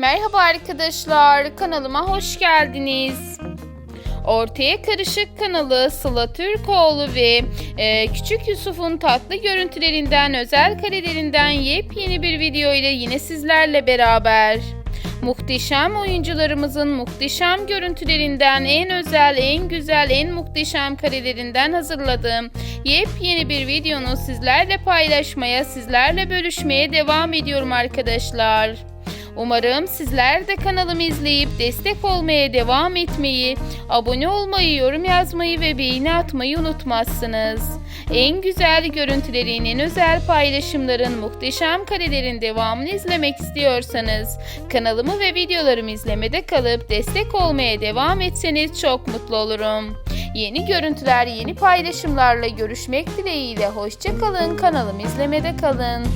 Merhaba arkadaşlar, kanalıma hoş geldiniz. Ortaya Karışık kanalı Sıla Türkoğlu ve e, Küçük Yusuf'un tatlı görüntülerinden, özel karelerinden yepyeni bir video ile yine sizlerle beraber. Muhteşem oyuncularımızın muhteşem görüntülerinden en özel, en güzel, en muhteşem karelerinden hazırladığım yepyeni bir videonu sizlerle paylaşmaya, sizlerle bölüşmeye devam ediyorum arkadaşlar. Umarım sizler de kanalımı izleyip destek olmaya devam etmeyi, abone olmayı, yorum yazmayı ve beğeni atmayı unutmazsınız. En güzel görüntülerin, en özel paylaşımların, muhteşem karelerin devamını izlemek istiyorsanız kanalımı ve videolarımı izlemede kalıp destek olmaya devam etseniz çok mutlu olurum. Yeni görüntüler, yeni paylaşımlarla görüşmek dileğiyle hoşçakalın. Kanalımı izlemede kalın.